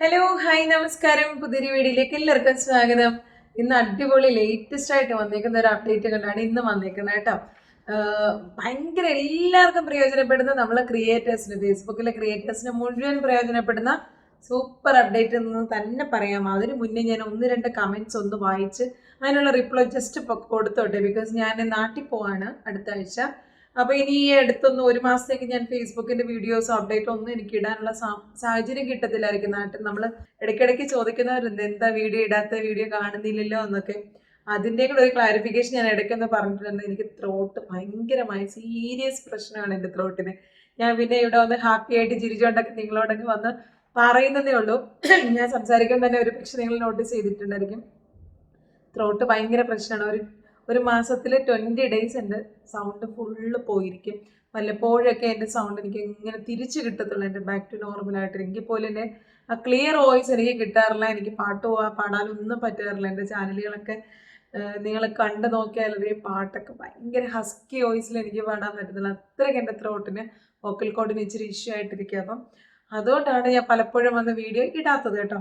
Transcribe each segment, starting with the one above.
Hello hi നമസ്കാരം. പുതിയൊരു വീഡിയോയിലേക്ക് എല്ലാവർക്കും സ്വാഗതം. ഇന്ന് അടിപൊളി ലേറ്റസ്റ്റ് ആയിട്ട് വന്നേക്കുന്ന ഒരു അപ്ഡേറ്റ് കണ്ടാണ് ഇന്ന് വന്നേക്കുന്നത് കേട്ടോ. ഭയങ്കര എല്ലാവർക്കും പ്രയോജനപ്പെടുന്ന നമ്മളെ ക്രിയേറ്റേഴ്സിന് ഫേസ്ബുക്കിലെ ക്രിയേറ്റേഴ്സിന് മുഴുവൻ പ്രയോജനപ്പെടുന്ന സൂപ്പർ അപ്ഡേറ്റ് എന്ന് തന്നെ പറയാം. അതിന് മുന്നേ ഞാൻ ഒന്ന് രണ്ട് കമന്റ്സ് ഒന്ന് വായിച്ച് അതിനുള്ള റിപ്ലൈ ജസ്റ്റ് കൊടുത്തോട്ടെ ബിക്കോസ് ഞാൻ നാട്ടിൽ പോവാണ് അടുത്ത ആഴ്ച. അപ്പോൾ ഇനി ഈ അടുത്തൊന്നും ഒരു മാസത്തേക്ക് ഞാൻ ഫേസ്ബുക്കിന്റെ വീഡിയോസ് അപ്ഡേറ്റ് ഒന്നും എനിക്ക് ഇടാനുള്ള സാഹചര്യം കിട്ടത്തില്ലായിരിക്കും. നാട്ടിൽ നമ്മൾ ഇടയ്ക്കിടയ്ക്ക് ചോദിക്കുന്നവരുണ്ട് എന്താ വീഡിയോ ഇടാത്ത? വീഡിയോ കാണുന്നില്ലല്ലോ? എന്നൊക്കെ. അതിന്റെ കൂടെ ഒരു ക്ലാരിഫിക്കേഷൻ ഞാൻ ഇടയ്ക്കൊന്ന് പറഞ്ഞിട്ടുണ്ട്. എനിക്ക് ത്രോട്ട് ഭയങ്കരമായ സീരിയസ് പ്രശ്നമാണ് എന്റെ ത്രോട്ടിന് ഞാൻ പിന്നെ ഇവിടെ വന്ന് ഹാപ്പി ആയിട്ട് ചിരിച്ചുകൊണ്ടൊക്കെ നിങ്ങളോടൊക്കെ വന്ന് പറയുന്നതേ ഉള്ളൂ. ഞാൻ സംസാരിക്കാൻ തന്നെ ഒരു പക്ഷെ നിങ്ങൾ നോട്ടീസ് ചെയ്തിട്ടുണ്ടായിരിക്കും. ത്രോട്ട് ഭയങ്കര പ്രശ്നമാണ്. ഒരു ഒരു മാസത്തിൽ ട്വന്റി ഡേയ്സ് എന്റെ സൗണ്ട് ഫുള്ള് പോയിരിക്കും. വല്ലപ്പോഴൊക്കെ എന്റെ സൗണ്ട് എനിക്ക് ഇങ്ങനെ തിരിച്ചു കിട്ടത്തുള്ളൂ. എന്റെ ബാക്ക് ടു നോർമലായിട്ട് എനിക്ക് പോലും എന്റെ ആ ക്ലിയർ വോയിസ് എനിക്ക് കിട്ടാറില്ല. എനിക്ക് പാട്ട് പോവാ പാടാനൊന്നും പറ്റാറില്ല. എന്റെ ചാനലുകളൊക്കെ നിങ്ങൾ കണ്ടു നോക്കിയാൽ ഒരു പാട്ടൊക്കെ ഭയങ്കര ഹസ്കി വോയിസിൽ എനിക്ക് പാടാൻ പറ്റുന്നില്ല അത്രയ്ക്ക് എന്റെ ത്രോട്ടിന് വോക്കൽ കോഡിന് ഇച്ചിരി ഇഷ്യൂ ആയിട്ടിരിക്കുക അപ്പം അതുകൊണ്ടാണ് ഞാൻ പലപ്പോഴും വന്ന് വീഡിയോ ഇടാത്തത് കേട്ടോ.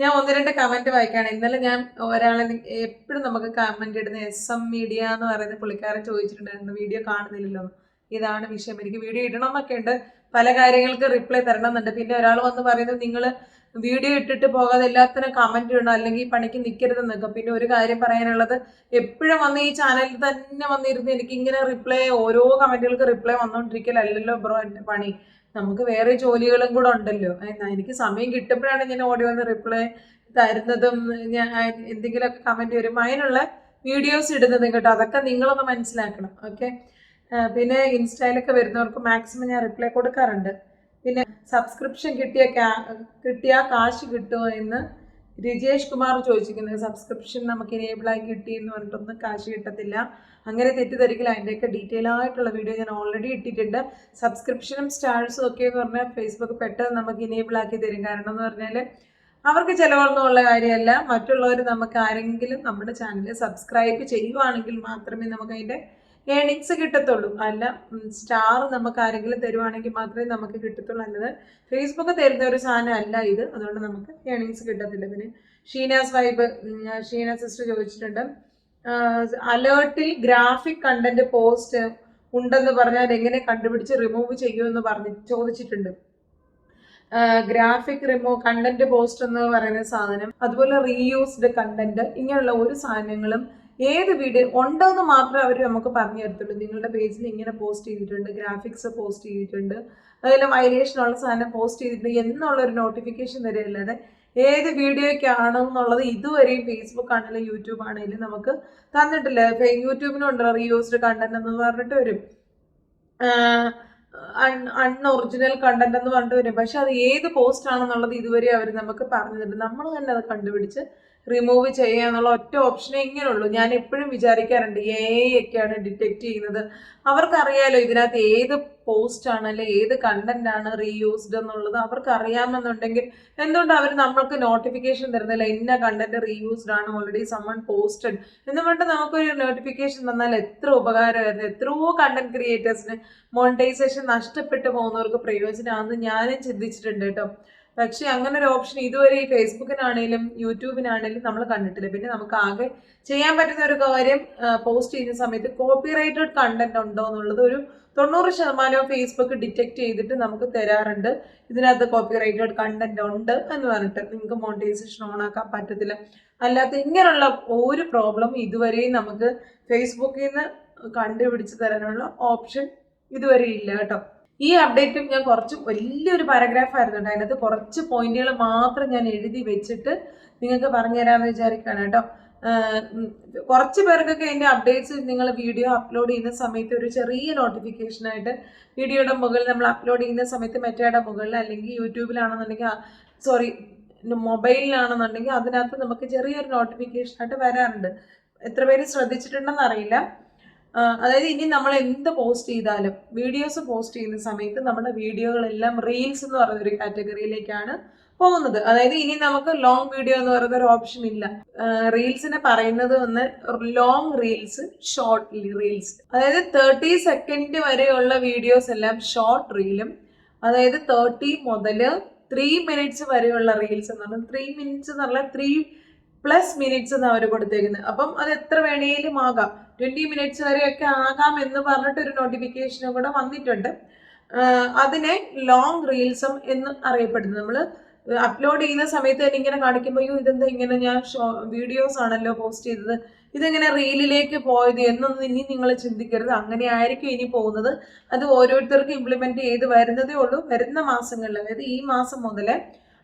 ഞാൻ ഒന്ന് രണ്ട് കമന്റ് വായിക്കാണ്. ഇന്നലെ ഞാൻ ഒരാളെ എപ്പോഴും നമുക്ക് കമന്റ് ഇടുന്ന എസ് എം മീഡിയ എന്ന് പറയുന്ന പുള്ളിക്കാരൻ ചോദിച്ചിട്ടുണ്ടായിരുന്നു വീഡിയോ കാണുന്നില്ലല്ലോ ഇതാണ് വിഷയം. എനിക്ക് വീഡിയോ ഇടണം എന്നൊക്കെ ഉണ്ട്. പല കാര്യങ്ങൾക്ക് റിപ്ലൈ തരണം എന്നുണ്ട് പിന്നെ ഒരാൾ വന്ന് പറയുന്നത് നിങ്ങൾ വീഡിയോ ഇട്ടിട്ട് പോകാതെ എല്ലാത്തിനും കമന്റ് ഇടണം. അല്ലെങ്കിൽ ഈ നിൽക്കരുത് എന്നൊക്കെ. പിന്നെ ഒരു കാര്യം പറയാനുള്ളത് എപ്പോഴും വന്ന് ഈ ചാനലിൽ തന്നെ വന്നിരുന്ന് എനിക്ക് ഇങ്ങനെ റിപ്ലൈ ഓരോ കമന്റുകൾക്ക് റിപ്ലൈ വന്നുകൊണ്ടിരിക്കലല്ലോ ബ്രോ എന്റെ പണി. നമുക്ക് വേറെ ജോലികളും കൂടെ ഉണ്ടല്ലോ. എനിക്ക് സമയം കിട്ടുമ്പോഴാണ് ഞാൻ ഓടി വന്ന് റിപ്ലൈ തരുന്നതും ഞാൻ എന്തെങ്കിലുമൊക്കെ കമന്റ് വരും. അതിനുള്ള വീഡിയോസ് ഇടുന്നതും കേട്ടോ. അതൊക്കെ നിങ്ങളൊന്ന് മനസ്സിലാക്കണം. ഓക്കെ പിന്നെ ഇൻസ്റ്റയിലൊക്കെ വരുന്നവർക്ക് മാക്സിമം ഞാൻ റിപ്ലൈ കൊടുക്കാറുണ്ട്. പിന്നെ സബ്സ്ക്രിപ്ഷൻ കിട്ടിയ കിട്ടിയാൽ കിട്ടിയ കാശ് കിട്ടുമോ എന്ന് രജേഷ് കുമാർ ചോദിച്ചിരിക്കുന്നത് സബ്സ്ക്രിപ്ഷൻ നമുക്ക് എനേബിളായി കിട്ടി എന്ന് പറഞ്ഞിട്ടൊന്നും കാശ് കിട്ടത്തില്ല. അങ്ങനെ തെറ്റിദ്ധരിക്കില്ല അതിന്റെയൊക്കെ ഡീറ്റെയിൽ ആയിട്ടുള്ള വീഡിയോ ഞാൻ ഓൾറെഡി ഇട്ടിട്ടുണ്ട്. സബ്സ്ക്രിപ്ഷനും സ്റ്റാഴ്സും ഒക്കെ എന്ന് പറഞ്ഞാൽ ഫേസ്ബുക്ക് പെട്ടെന്ന് നമുക്ക് ഇനേബിൾ ആക്കി തരും. കാരണം എന്ന് പറഞ്ഞാൽ അവർക്ക് ചിലവൊന്നുമുള്ള കാര്യമല്ല. മറ്റുള്ളവർ നമുക്ക് ആരെങ്കിലും നമ്മുടെ ചാനൽ സബ്സ്ക്രൈബ് ചെയ്യുവാണെങ്കിൽ മാത്രമേ നമുക്ക് അതിന്റെ ഏണിങ്സ് കിട്ടത്തുള്ളൂ. അല്ല സ്റ്റാർ നമുക്ക് ആരെങ്കിലും തരുവാണെങ്കിൽ മാത്രമേ നമുക്ക് കിട്ടത്തുള്ളൂ. അല്ലാതെ ഫേസ്ബുക്ക് തരുന്ന ഒരു സാധനം അല്ല ഇത്. അതുകൊണ്ട് നമുക്ക് ഏണിങ്സ് കിട്ടത്തില്ല. പിന്നെ ഷീനാസ് വൈബ് ഷീന സിസ്റ്റർ ചോദിച്ചിട്ടുണ്ട്. അലേർട്ടിൽ ഗ്രാഫിക് കണ്ടന്റ് പോസ്റ്റ് ഉണ്ടെന്ന് പറഞ്ഞാൽ എങ്ങനെ കണ്ടുപിടിച്ച് റിമൂവ് ചെയ്യുമെന്ന് പറഞ്ഞ് ചോദിച്ചിട്ടുണ്ട്. ഗ്രാഫിക് റിമൂവ് കണ്ടന്റ് പോസ്റ്റ് എന്ന് പറയുന്ന സാധനം അതുപോലെ റീയൂസ്ഡ് കണ്ടന്റ് ഇങ്ങനെയുള്ള ഒരു സാധനങ്ങളും ഏത് വീഡിയോ ഉണ്ടോ എന്ന് മാത്രമേ അവർ നമുക്ക് പറഞ്ഞു തരത്തുള്ളൂ. നിങ്ങളുടെ പേജിൽ ഇങ്ങനെ പോസ്റ്റ് ചെയ്തിട്ടുണ്ട് ഗ്രാഫിക്സ് പോസ്റ്റ് ചെയ്തിട്ടുണ്ട് അതുപോലെ വയലേഷൻ ഉള്ള സാധനം പോസ്റ്റ് ചെയ്തിട്ടുണ്ട് എന്നുള്ള ഒരു നോട്ടിഫിക്കേഷൻ തരികയല്ലാതെ ഏത് വീഡിയോയ്ക്കാണോ എന്നുള്ളത് ഇതുവരെയും ഫേസ്ബുക്ക് ആണെങ്കിലും യൂട്യൂബ് ആണെങ്കിലും നമുക്ക് തന്നിട്ടില്ല. യൂട്യൂബിനുണ്ടല്ലോ റീയൂസ്ഡ് കണ്ടന്റ് എന്ന് പറഞ്ഞിട്ട് വരും. അൺ ഒറിജിനൽ കണ്ടന്റ് എന്ന് പറഞ്ഞിട്ട് വരും. പക്ഷെ അത് ഏത് പോസ്റ്റ് ആണെന്നുള്ളത് ഇതുവരെ അവർ നമുക്ക് പറഞ്ഞു തരും നമ്മൾ തന്നെ അത് കണ്ടുപിടിച്ച് റിമൂവ് ചെയ്യുക എന്നുള്ള ഒറ്റ ഓപ്ഷനേ ഇങ്ങനെയുള്ളൂ ഞാൻ എപ്പോഴും വിചാരിക്കാറുണ്ട് എ ഡിറ്റക്ട് ചെയ്യുന്നത്. അവർക്കറിയാലോ ഇതിനകത്ത് ഏത് പോസ്റ്റ് അല്ലെ ഏത് കണ്ടന്റ് ആണ് റീയൂസ്ഡ് എന്നുള്ളത് അവർക്ക് അറിയാമെന്നുണ്ടെങ്കിൽ എന്തുകൊണ്ട് അവർ നമ്മൾക്ക് നോട്ടിഫിക്കേഷൻ തരുന്നില്ല? ഇന്ന കണ്ടന്റ് റീയൂസ്ഡ് ആണ് ഓൾറെഡി സമ്മൺ പോസ്റ്റഡ് എന്ന് പറഞ്ഞിട്ട് നമുക്കൊരു നോട്ടിഫിക്കേഷൻ തന്നാൽ എത്ര ഉപകാരമായിരുന്നു. എത്രയോ കണ്ടന്റ് ക്രിയേറ്റേഴ്സിന് മോണിറ്റൈസേഷൻ നഷ്ടപ്പെട്ടു പോകുന്നവർക്ക് പ്രയോജനമാണെന്ന് ഞാനും ചിന്തിച്ചിട്ടുണ്ട് കേട്ടോ. പക്ഷെ അങ്ങനെ ഒരു ഓപ്ഷൻ ഇതുവരെ ഈ ഫേസ്ബുക്കിനാണേലും യൂട്യൂബിനാണേലും നമ്മൾ കണ്ടിട്ടില്ല. പിന്നെ നമുക്ക് ആകെ ചെയ്യാൻ പറ്റുന്ന ഒരു കാര്യം പോസ്റ്റ് ചെയ്യുന്ന സമയത്ത് കോപ്പിറൈറ്റഡ് കണ്ടന്റ് ഉണ്ടോ എന്നുള്ളത് ഒരു തൊണ്ണൂറ് ശതമാനവും ഫേസ്ബുക്ക് ഡിറ്റക്ട് ചെയ്തിട്ട് നമുക്ക് തരാറുണ്ട്. ഇതിനകത്ത് കോപ്പിറൈറ്റഡ് കണ്ടന്റ് ഉണ്ട് എന്ന് പറഞ്ഞിട്ട് നിങ്ങൾക്ക് മോണിറ്റൈസേഷൻ ഓൺ ആക്കാൻ പറ്റത്തില്ല. അല്ലാത്ത ഇങ്ങനെയുള്ള ഒരു പ്രോബ്ലം ഇതുവരെയും നമുക്ക് ഫേസ്ബുക്കിൽ നിന്ന് കണ്ടുപിടിച്ച് തരാനുള്ള ഓപ്ഷൻ ഇതുവരെ ഇല്ല കേട്ടോ. ഈ അപ്ഡേറ്റും ഞാൻ കുറച്ച് വലിയൊരു പാരഗ്രാഫ് ആയിരുന്നു കേട്ടോ. അതിനകത്ത് കുറച്ച് പോയിന്റുകൾ മാത്രം ഞാൻ എഴുതി വെച്ചിട്ട് നിങ്ങൾക്ക് പറഞ്ഞു തരാമെന്ന് വിചാരിക്കുകയാണ് കേട്ടോ. കുറച്ച് പേർക്കൊക്കെ എന്റെ അപ്ഡേറ്റ്സ് നിങ്ങൾ വീഡിയോ അപ്ലോഡ് ചെയ്യുന്ന സമയത്ത് ഒരു ചെറിയ നോട്ടിഫിക്കേഷനായിട്ട് വീഡിയോയുടെ മുകളിൽ നമ്മൾ അപ്ലോഡ് ചെയ്യുന്ന സമയത്ത് മെറ്റയുടെ മുകളിൽ അല്ലെങ്കിൽ യൂട്യൂബിലാണെന്നുണ്ടെങ്കിൽ സോറി മൊബൈലിലാണെന്നുണ്ടെങ്കിൽ അതിനകത്ത് നമുക്ക് ചെറിയൊരു നോട്ടിഫിക്കേഷനായിട്ട് വരാറുണ്ട്. എത്ര പേര് ശ്രദ്ധിച്ചിട്ടുണ്ടെന്ന് അറിയില്ല. അതായത് ഇനി നമ്മൾ എന്ത് പോസ്റ്റ് ചെയ്താലും വീഡിയോസ് പോസ്റ്റ് ചെയ്യുന്ന സമയത്ത് നമ്മുടെ വീഡിയോകളെല്ലാം റീൽസ് എന്ന് പറയുന്ന ഒരു കാറ്റഗറിയിലേക്കാണ് പോകുന്നത്. അതായത് ഇനി നമുക്ക് ലോങ് വീഡിയോ എന്ന് പറയുന്ന ഒരു ഓപ്ഷൻ ഇല്ല. റീൽസിനെ പറയുന്നത് ഒന്ന് ലോങ് റീൽസ് ഷോർട്ട് റീൽസ് അതായത് തേർട്ടി സെക്കൻഡ് വരെയുള്ള വീഡിയോസ് എല്ലാം ഷോർട്ട് റീലും അതായത് തേർട്ടി മുതൽ ത്രീ മിനിറ്റ്സ് വരെയുള്ള റീൽസ് എന്ന് പറഞ്ഞാൽ ത്രീ മിനിറ്റ്സ് എന്ന് പറഞ്ഞാൽ ത്രീ പ്ലസ് മിനിറ്റ്സ് എന്ന് അവർ കൊടുത്തേക്കുന്നത് അപ്പം അത് എത്ര വേണേലും ആകാം. ട്വന്റി മിനിറ്റ്സ് വരെയൊക്കെ ആകാം എന്ന് പറഞ്ഞിട്ട് ഒരു നോട്ടിഫിക്കേഷനും കൂടെ വന്നിട്ടുണ്ട്. അതിനെ ലോങ് റീൽസും എന്ന് അറിയപ്പെടുന്നത് നമ്മൾ അപ്ലോഡ് ചെയ്യുന്ന സമയത്ത് തന്നെ ഇങ്ങനെ കാണിക്കുമ്പോൾ അയ്യോ ഇതെന്താ ഇങ്ങനെ ഞാൻ ഷോ വീഡിയോസ് ആണല്ലോ പോസ്റ്റ് ചെയ്തത്. ഇതെങ്ങനെ റീലിലേക്ക് പോയത്? എന്നൊന്നും ഇനി നിങ്ങൾ ചിന്തിക്കരുത്. അങ്ങനെ ആയിരിക്കും ഇനി പോകുന്നത്. അത് ഓരോരുത്തർക്കും ഇംപ്ലിമെന്റ് ചെയ്ത് വരുന്നതേ ഉള്ളൂ. വരുന്ന മാസങ്ങളിൽ അതായത് ഈ മാസം മുതൽ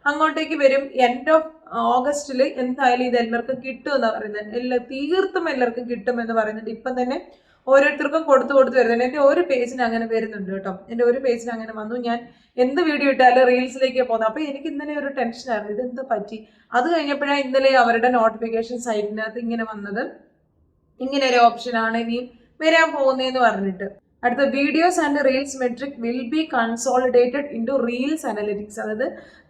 അങ്ങോട്ടേക്ക് വരും. എൻഡ് ഓഫ് ഓഗസ്റ്റിൽ എന്തായാലും ഇത് എല്ലാവർക്കും കിട്ടും എന്ന് പറയുന്നത്. എല്ലാ തീർത്തും എല്ലാവർക്കും കിട്ടും എന്ന് പറയുന്നുണ്ട്. ഇപ്പം തന്നെ ഓരോരുത്തർക്കും കൊടുത്തു കൊടുത്തു വരുന്നുണ്ട്. എന്റെ ഒരു പേജിന് അങ്ങനെ വരുന്നുണ്ട് കേട്ടോ. എന്റെ ഒരു പേജിന് അങ്ങനെ വന്നു. ഞാൻ എന്ത് വീഡിയോ ഇട്ടാലും റീൽസിലേക്ക് പോകുന്നത്. അപ്പോൾ എനിക്ക് ഇന്നലെ ഒരു ടെൻഷനായിരുന്നു ഇതെന്ത് പറ്റി? അത് കഴിഞ്ഞപ്പോഴാണ് ഇന്നലെ അവരുടെ നോട്ടിഫിക്കേഷൻ സൈറ്റിനകത്ത് ഇങ്ങനെ വന്നത്. ഇങ്ങനെ ഒരു ഓപ്ഷനാണ് ഇനി വരാൻ പോകുന്നതെന്ന് പറഞ്ഞിട്ട്. അടുത്ത videos and reels metric will be consolidated into reels analytics അതായത്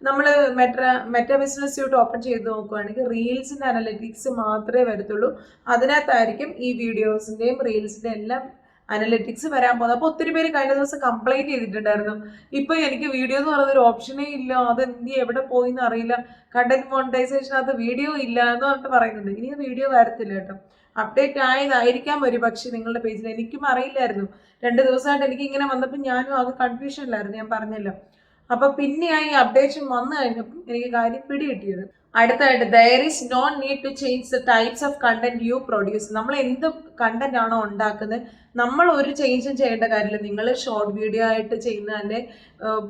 നമ്മൾ Meta Meta business suite open ചെയ്ത് നോക്കുകയാണെങ്കിൽ റീൽസിന്റെ അനലിറ്റിക്സ് മാത്രമേ വരത്തുള്ളൂ. അതിനകത്തായിരിക്കും ഈ വീഡിയോസിന്റെയും റീൽസിന്റെയും എല്ലാം അനലിറ്റിക്സ് വരാൻ പോകുന്നത്. അപ്പോൾ ഒത്തിരി പേര് കഴിഞ്ഞ ദിവസം കംപ്ലൈന്റ് ചെയ്തിട്ടുണ്ടായിരുന്നു. ഇപ്പോൾ എനിക്ക് വീഡിയോ എന്ന് പറയുന്ന ഒരു ഓപ്ഷനേ ഇല്ല. അത് എന്ത് എവിടെ പോയി എന്ന് അറിയില്ല. കണ്ടന്റ് മോണിറ്റൈസേഷനകത്ത് വീഡിയോ ഇല്ല എന്ന് പറഞ്ഞിട്ട് പറയുന്നുണ്ട്. ഇനി വീഡിയോ വരത്തില്ല കേട്ടോ. അപ്ഡേറ്റ് ആയതായിരിക്കാം ഒരു പക്ഷേ നിങ്ങളുടെ പേജിൽ എനിക്കും അറിയില്ലായിരുന്നു. രണ്ട് ദിവസമായിട്ട് എനിക്ക് ഇങ്ങനെ വന്നപ്പോൾ ഞാനും ആകെ കൺഫ്യൂഷനിലായിരുന്നു ഞാൻ പറഞ്ഞല്ലോ. അപ്പൊ പിന്നെയായി അപ്ഡേഷൻ വന്നു കഴിഞ്ഞപ്പോൾ എനിക്ക് കാര്യം പിടികിട്ടിയത്. അടുത്തായിട്ട് there is no need to change the types of content you produce നമ്മൾ എന്ത് കണ്ടന്റ് ആണോ ഉണ്ടാക്കുന്നത് നമ്മൾ ഒരു ചേഞ്ചും ചെയ്യേണ്ട കാര്യമില്ല. നിങ്ങൾ ഷോർട്ട് വീഡിയോ ആയിട്ട് ചെയ്യുന്ന ചെയ്യുന്നതിന്റെ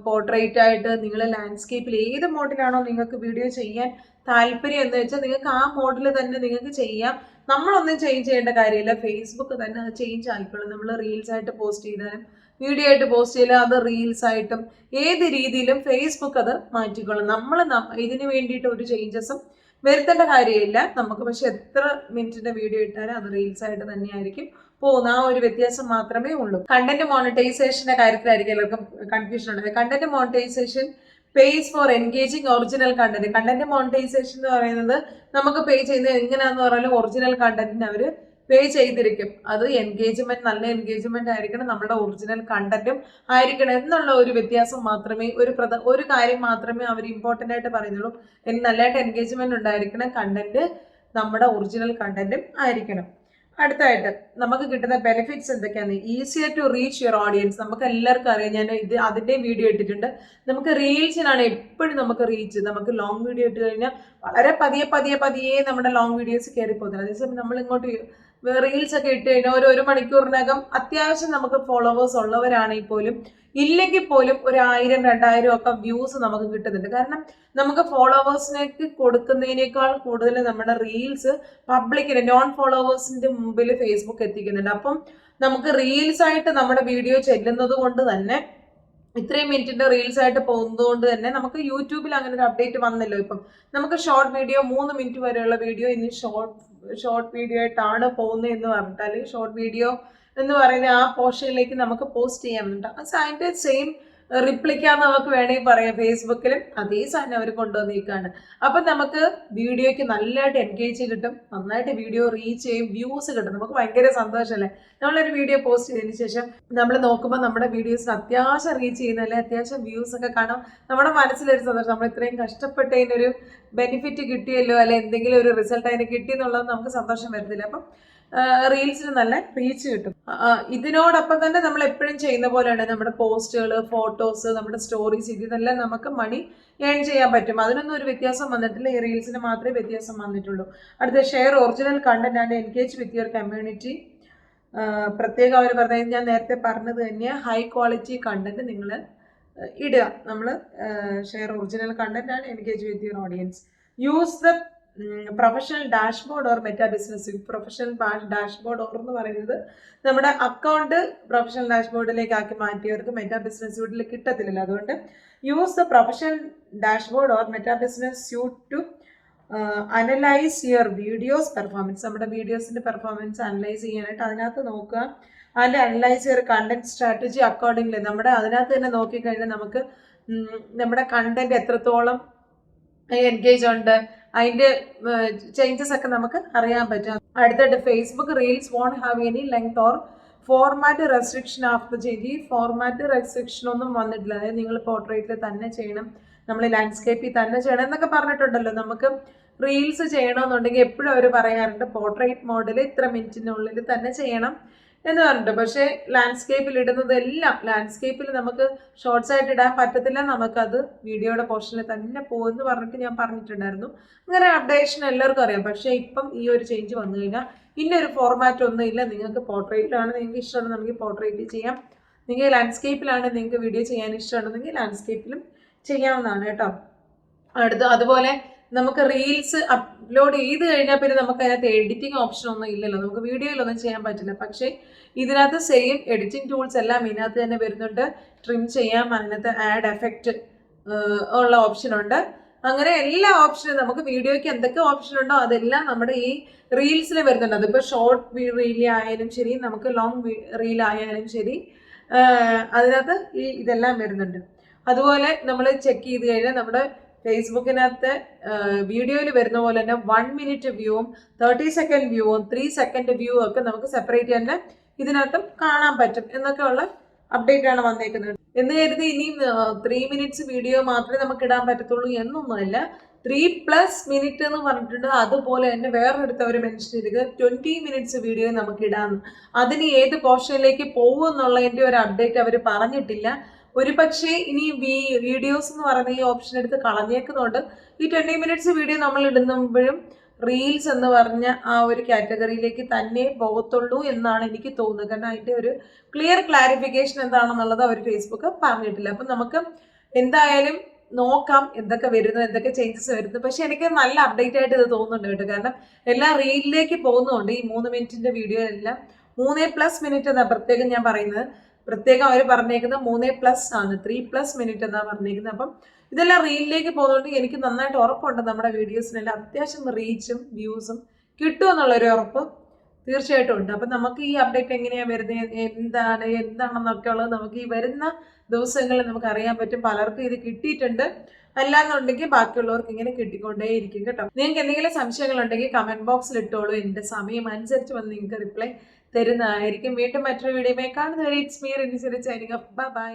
പോർട്രേറ്റ് ആയിട്ട് നിങ്ങൾ ലാൻഡ്സ്കേപ്പിൽ ഏത് മോഡിലാണോ നിങ്ങൾക്ക് വീഡിയോ ചെയ്യാൻ താല്പര്യം എന്ന് വെച്ചാൽ നിങ്ങൾക്ക് ആ മോഡിൽ തന്നെ നിങ്ങൾക്ക് ചെയ്യാം. നമ്മളൊന്നും ചേഞ്ച് ചെയ്യേണ്ട കാര്യമില്ല. ഫേസ്ബുക്ക് തന്നെ അത് ചേഞ്ച് ആയിക്കോളും. നമ്മൾ റീൽസ് ആയിട്ട് പോസ്റ്റ് ചെയ്താലും വീഡിയോ ആയിട്ട് പോസ്റ്റ് ചെയ്താലും അത് റീൽസ് ആയിട്ടും ഏത് രീതിയിലും ഫേസ്ബുക്ക് അത് മാറ്റിക്കോളും. നമ്മൾ ഇതിന് വേണ്ടിയിട്ട് ഒരു ചേഞ്ചസും വരുത്തേണ്ട കാര്യമില്ല. നമുക്ക് പക്ഷെ എത്ര മിനിറ്റിന്റെ വീഡിയോ ഇട്ടാലും അത് റീൽസ് ആയിട്ട് തന്നെയായിരിക്കും പോകുന്ന ആ ഒരു വ്യത്യാസം മാത്രമേ ഉള്ളൂ. കണ്ടന്റ് മോണിറ്റൈസേഷന്റെ കാര്യത്തിലായിരിക്കും എല്ലാവർക്കും കൺഫ്യൂഷൻ ഉണ്ടായത് content monetization pays for engaging original content content monetization എന്ന് പറയുന്നത് നമുക്ക് പേ ചെയ്യുന്നത് എങ്ങനെയാന്ന് പറഞ്ഞാൽ ഒറിജിനൽ കണ്ടന്റിന് അവർ പേ ചെയ്തിരിക്കും. അത് എൻഗേജ്മെന്റ് നല്ല എൻഗേജ്മെന്റ് ആയിരിക്കണം. നമ്മുടെ ഒറിജിനൽ കണ്ടന്റും ആയിരിക്കണം എന്നുള്ള ഒരു വ്യത്യാസം മാത്രമേ ഒരു ഒരു കാര്യം മാത്രമേ അവർ ഇമ്പോർട്ടന്റ് ആയിട്ട് പറയുന്നുള്ളൂ. നല്ലതായിട്ട് എൻഗേജ്മെന്റ് ഉണ്ടായിരിക്കണം കണ്ടന്റ് നമ്മുടെ ഒറിജിനൽ കണ്ടന്റും ആയിരിക്കണം. അടുത്തായിട്ട് നമുക്ക് കിട്ടുന്ന ബെനിഫിറ്റ്സ് എന്തൊക്കെയാണ്? Easier to reach your audience നമുക്ക് എല്ലാവർക്കും അറിയാം. ഞാൻ ഇത് അതിന്റെയും വീഡിയോ ഇട്ടിട്ടുണ്ട്. നമുക്ക് റീൽസിനാണ് എപ്പോഴും നമുക്ക് റീച്ച് നമുക്ക് ലോങ് വീഡിയോ ഇട്ട് കഴിഞ്ഞാൽ വളരെ പതിയെ പതിയെ പതിയെ നമ്മുടെ ലോങ് വീഡിയോസ് കയറി പോകുന്നത് അതേസമയം നമ്മൾ ഇങ്ങോട്ട് റീൽസ് ഒക്കെ ഇട്ട് കഴിഞ്ഞാൽ ഒരു ഒരു മണിക്കൂറിനകം അത്യാവശ്യം നമുക്ക് ഫോളോവേഴ്സ് ഉള്ളവരാണെങ്കിൽ പോലും ഇല്ലെങ്കിൽ പോലും ഒരു ആയിരം രണ്ടായിരം ഒക്കെ വ്യൂസ് നമുക്ക് കിട്ടുന്നുണ്ട്. കാരണം നമുക്ക് ഫോളോവേഴ്സിനേക്ക് കൊടുക്കുന്നതിനേക്കാൾ കൂടുതൽ നമ്മുടെ റീൽസ് പബ്ലിക്കിന് നോൺ ഫോളോവേഴ്സിന്റെ മുമ്പിൽ ഫേസ്ബുക്ക് എത്തിക്കുന്നുണ്ട്. അപ്പം നമുക്ക് റീൽസ് ആയിട്ട് നമ്മുടെ വീഡിയോ ചെല്ലുന്നത് കൊണ്ട് തന്നെ ഇത്രയും മിനിറ്റിന്റെ റീൽസ് ആയിട്ട് പോകുന്നത് കൊണ്ട് തന്നെ നമുക്ക് യൂട്യൂബിൽ അങ്ങനെ ഒരു അപ്ഡേറ്റ് വന്നല്ലോ ഇപ്പം. നമുക്ക് ഷോർട്ട് വീഡിയോ മൂന്ന് മിനിറ്റ് വരെയുള്ള വീഡിയോ ഇനി ഷോർട്ട് ഷോർട്ട് വീഡിയോ ആയിട്ടാണ് പോകുന്നത് എന്ന് പറഞ്ഞിട്ട് അല്ലെങ്കിൽ ഷോർട്ട് വീഡിയോ എന്ന് പറയുന്ന ആ പോർഷനിലേക്ക് നമുക്ക് പോസ്റ്റ് ചെയ്യാനുണ്ട് അത് അതിന്റെ സെയിം റിപ്ലിക്കാന്ന് നമുക്ക് വേണമെങ്കിൽ പറയാം ഫേസ്ബുക്കിലും. അതേ സാധനം അവർ കൊണ്ടുവന്നേക്കാണ് അപ്പം നമുക്ക് വീഡിയോയ്ക്ക് നല്ലതായിട്ട് എൻഗേജ് കിട്ടും. നന്നായിട്ട് വീഡിയോ റീച്ച് ചെയ്യും വ്യൂസ് കിട്ടും. നമുക്ക് ഭയങ്കര സന്തോഷമല്ലേ? നമ്മളൊരു വീഡിയോ പോസ്റ്റ് ചെയ്തതിന് ശേഷം നമ്മൾ നോക്കുമ്പോൾ നമ്മുടെ വീഡിയോസിന് അത്യാവശ്യം റീച്ച് ചെയ്യുന്നല്ലേ അത്യാവശ്യം വ്യൂസ് ഒക്കെ കാണും. നമ്മുടെ മനസ്സിലൊരു സന്തോഷം. നമ്മൾ ഇത്രയും കഷ്ടപ്പെട്ടതിനൊരു ബെനിഫിറ്റ് കിട്ടിയല്ലോ? അല്ലെ എന്തെങ്കിലും ഒരു റിസൾട്ട് അതിന് കിട്ടിയെന്നുള്ളത് നമുക്ക് സന്തോഷം വരുന്നില്ല അപ്പം റീൽസിന് നല്ല റീച്ച് കിട്ടും. ഇതിനോടൊപ്പം തന്നെ നമ്മൾ എപ്പോഴും ചെയ്യുന്ന പോലെയാണ് നമ്മുടെ പോസ്റ്റുകൾ ഫോട്ടോസ് നമ്മുടെ സ്റ്റോറീസ് ഇതിനെല്ലാം നമുക്ക് മണി ഏൺ ചെയ്യാൻ പറ്റും. അതിനൊന്നും ഒരു വ്യത്യാസം വന്നിട്ടില്ല. ഈ റീൽസിന് മാത്രമേ വ്യത്യാസം വന്നിട്ടുള്ളൂ. അടുത്ത share original content and engage with your community പ്രത്യേകം അവർ പറഞ്ഞത് ഞാൻ നേരത്തെ പറഞ്ഞത് തന്നെയാണ് ഹൈ ക്വാളിറ്റി കണ്ടന്റ് നിങ്ങൾ ഇടുക. നമ്മൾ share original content and engage with your audience use the professional dashboard or Meta business professional dashboard or എന്ന് പറയുന്നത് നമ്മുടെ അക്കൗണ്ട് പ്രൊഫഷണൽ ഡാഷ്ബോർഡിലേക്ക് ആക്കി മാറ്റിയവർക്ക് മെറ്റാ ബിസിനസ് സ്യൂട്ടിൽ കിട്ടത്തില്ല അതുകൊണ്ട് use the professional dashboard or Meta business suite to analyse your videos performance നമ്മുടെ വീഡിയോസിന്റെ performance analyse ചെയ്യാനായിട്ട് അതിനകത്ത് നോക്കുക. അതിന്റെ analyse your content strategy accordingly നമ്മുടെ അതിനകത്ത് തന്നെ നോക്കിക്കഴിഞ്ഞാൽ നമുക്ക് നമ്മുടെ കണ്ടന്റ് എത്രത്തോളം എൻഗേജ് ഉണ്ട്. അതിന്റെ ചേഞ്ചസ് ഒക്കെ നമുക്ക് അറിയാൻ പറ്റും. അടുത്തായിട്ട് Facebook reels won't have any length or format restriction after change ഈ ഫോർമാറ്റ് റെസ്ട്രിക്ഷൻ ഒന്നും വന്നിട്ടില്ല. അതായത് നിങ്ങൾ പോർട്രേറ്റിൽ തന്നെ ചെയ്യണം. നമ്മൾ ലാൻഡ്സ്കേപ്പിൽ തന്നെ ചെയ്യണം എന്നൊക്കെ പറഞ്ഞിട്ടുണ്ടല്ലോ. നമുക്ക് റീൽസ് ചെയ്യണമെന്നുണ്ടെങ്കിൽ എപ്പോഴും അവർ പറയാറുണ്ട് പോർട്രേറ്റ് മോഡൽ ഇത്ര മിനിറ്റിനുള്ളിൽ തന്നെ ചെയ്യണം. എന്ന് പറഞ്ഞിട്ട്. പക്ഷേ ലാൻഡ്സ്കേപ്പിൽ ഇടുന്നത് എല്ലാം ലാൻഡ്സ്കേപ്പിൽ നമുക്ക് ഷോർട്സ് ആയിട്ട് ഇടാൻ പറ്റത്തില്ല. നമുക്കത് വീഡിയോയുടെ പോർഷനിൽ തന്നെ പോകുമെന്ന് പറഞ്ഞിട്ട് ഞാൻ പറഞ്ഞിട്ടുണ്ടായിരുന്നു. അങ്ങനെ അപ്ഡേഷൻ എല്ലാവർക്കും അറിയാം. പക്ഷേ ഇപ്പം ഈ ഒരു ചേഞ്ച് വന്നു കഴിഞ്ഞാൽ ഇന്നൊരു ഫോർമാറ്റ് ഒന്നും ഇല്ല. നിങ്ങൾക്ക് പോർട്രേറ്റിലാണ് നിങ്ങൾക്ക് ഇഷ്ടമുണ്ടെന്നുണ്ടെങ്കിൽ പോർട്രേറ്റ് ചെയ്യാം. നിങ്ങൾ ലാൻഡ്സ്കേപ്പിലാണ് നിങ്ങൾക്ക് വീഡിയോ ചെയ്യാൻ ഇഷ്ടമുണ്ടെങ്കിൽ ലാൻഡ്സ്കേപ്പിലും ചെയ്യാവുന്നതാണ് കേട്ടോ. അടുത്ത് അതുപോലെ നമുക്ക് റീൽസ് അപ്ലോഡ് ചെയ്ത് കഴിഞ്ഞാൽ പിന്നെ നമുക്ക് അതിനകത്ത് എഡിറ്റിംഗ് ഓപ്ഷൻ ഒന്നും ഇല്ലല്ലോ. നമുക്ക് വീഡിയോയിലൊന്നും ചെയ്യാൻ പറ്റില്ല. പക്ഷേ ഇതിനകത്ത് സെയിം എഡിറ്റിംഗ് ടൂൾസ് എല്ലാം ഇതിനകത്ത് തന്നെ വരുന്നുണ്ട്. ട്രിം ചെയ്യാം അതിനകത്ത് ആഡ് എഫക്റ്റ് ഉള്ള ഓപ്ഷൻ ഉണ്ട്. അങ്ങനെ എല്ലാ ഓപ്ഷനും നമുക്ക് വീഡിയോയ്ക്ക് എന്തൊക്കെ ഓപ്ഷൻ ഉണ്ടോ അതെല്ലാം നമ്മുടെ ഈ റീൽസിൽ വരുന്നുണ്ട്. അതിപ്പോൾ ഷോർട്ട് റീൽ ആയാലും ശരി നമുക്ക് ലോങ് റീൽ ആയാലും ശരി അതിനകത്ത് ഈ ഇതെല്ലാം വരുന്നുണ്ട്. അതുപോലെ നമ്മൾ ചെക്ക് ചെയ്ത് കഴിഞ്ഞാൽ നമ്മുടെ ഫേസ്ബുക്കിനകത്ത് വീഡിയോയിൽ വരുന്ന പോലെ തന്നെ വൺ മിനിറ്റ് വ്യൂവും തേർട്ടി സെക്കൻഡ് വ്യൂവും ത്രീ സെക്കൻഡ് വ്യൂ ഒക്കെ നമുക്ക് സെപ്പറേറ്റ് തന്നെ ഇതിനകത്തും കാണാൻ പറ്റും എന്നൊക്കെ ഉള്ള അപ്ഡേറ്റ് ആണ് വന്നേക്കുന്നത്. എന്ന് കരുതി ഇനിയും ത്രീ മിനിറ്റ്സ് വീഡിയോ മാത്രമേ നമുക്ക് ഇടാൻ പറ്റത്തുള്ളൂ എന്നൊന്നുമല്ല. ത്രീ പ്ലസ് മിനിറ്റ് എന്ന് പറഞ്ഞിട്ടുണ്ട്. അതുപോലെ തന്നെ വേറൊരിടത്ത് അവർ മെൻഷൻ ചെയ്തത് ട്വന്റി മിനിറ്റ്സ് വീഡിയോ നമുക്ക് ഇടാമെന്ന് അതിന് ഏത് പോർഷനിലേക്ക് പോകും ഒരു അപ്ഡേറ്റ് അവർ പറഞ്ഞിട്ടില്ല. ഒരു പക്ഷേ ഇനി വീഡിയോസ് എന്ന് പറയുന്ന ഈ ഓപ്ഷൻ എടുത്ത് കളഞ്ഞേക്കുന്നതുകൊണ്ട് ഈ ട്വന്റി മിനിറ്റ്സ് വീഡിയോ നമ്മൾ ഇടുമ്പോഴും റീൽസ് എന്ന് പറഞ്ഞ ആ ഒരു കാറ്റഗറിയിലേക്ക് തന്നെ പോകത്തുള്ളൂ എന്നാണ് എനിക്ക് തോന്നുന്നത്. കാരണം അതിന്റെ ഒരു ക്ലിയർ ക്ലാരിഫിക്കേഷൻ എന്താണെന്നുള്ളത് അവർ ഫേസ്ബുക്ക് പറഞ്ഞിട്ടില്ല. അപ്പം നമുക്ക് എന്തായാലും നോക്കാം എന്തൊക്കെ വരുന്നു എന്തൊക്കെ ചേഞ്ചസ് വരുന്നു. പക്ഷെ എനിക്ക് നല്ല അപ്ഡേറ്റ് ആയിട്ട് ഇത് തോന്നുന്നുണ്ട് കേട്ടോ. കാരണം എല്ലാം റീലിലേക്ക് പോകുന്നുണ്ട് ഈ മൂന്ന് മിനിറ്റിന്റെ വീഡിയോ എല്ലാം മൂന്നേ പ്ലസ് മിനിറ്റ് എന്നാണ് പ്രത്യേകം ഞാൻ പറയുന്നത്. പ്രത്യേകം അവർ പറഞ്ഞേക്കുന്നത് മൂന്നേ പ്ലസ് ആണ്. ത്രീ പ്ലസ് മിനിറ്റ് എന്നാണ് പറഞ്ഞേക്കുന്നത്. അപ്പം ഇതെല്ലാം റീലിലേക്ക് പോകുന്നതുകൊണ്ട് എനിക്ക് നന്നായിട്ട് ഉറപ്പുണ്ട് നമ്മുടെ വീഡിയോസിനെല്ലാം അത്യാവശ്യം റീച്ചും വ്യൂസും കിട്ടും എന്നുള്ളൊരു ഉറപ്പ് തീർച്ചയായിട്ടും ഉണ്ട്. അപ്പം നമുക്ക് ഈ അപ്ഡേറ്റ് എങ്ങനെയാണ് വരുന്നത് എന്താണ്? എന്താണെന്നൊക്കെ ഉള്ളത് നമുക്ക് ഈ വരുന്ന ദിവസങ്ങളിൽ നമുക്ക് അറിയാൻ പറ്റും. പലർക്കും ഇത് കിട്ടിയിട്ടുണ്ട്. അല്ലാന്നുണ്ടെങ്കിൽ ബാക്കിയുള്ളവർക്ക് ഇങ്ങനെ കിട്ടിക്കൊണ്ടേയിരിക്കും കേട്ടോ. നിങ്ങൾക്ക് എന്തെങ്കിലും സംശയങ്ങളുണ്ടെങ്കിൽ കമന്റ് ബോക്സിൽ ഇട്ടോളൂ. എന്റെ സമയം അനുസരിച്ച് വന്ന് നിങ്ങൾക്ക് റിപ്ലൈ തരുന്നതായിരിക്കും. വീണ്ടും മറ്റൊരു വീഡിയോയുമായി കാണുന്നവരെ it's Meer Rinisiri bye bye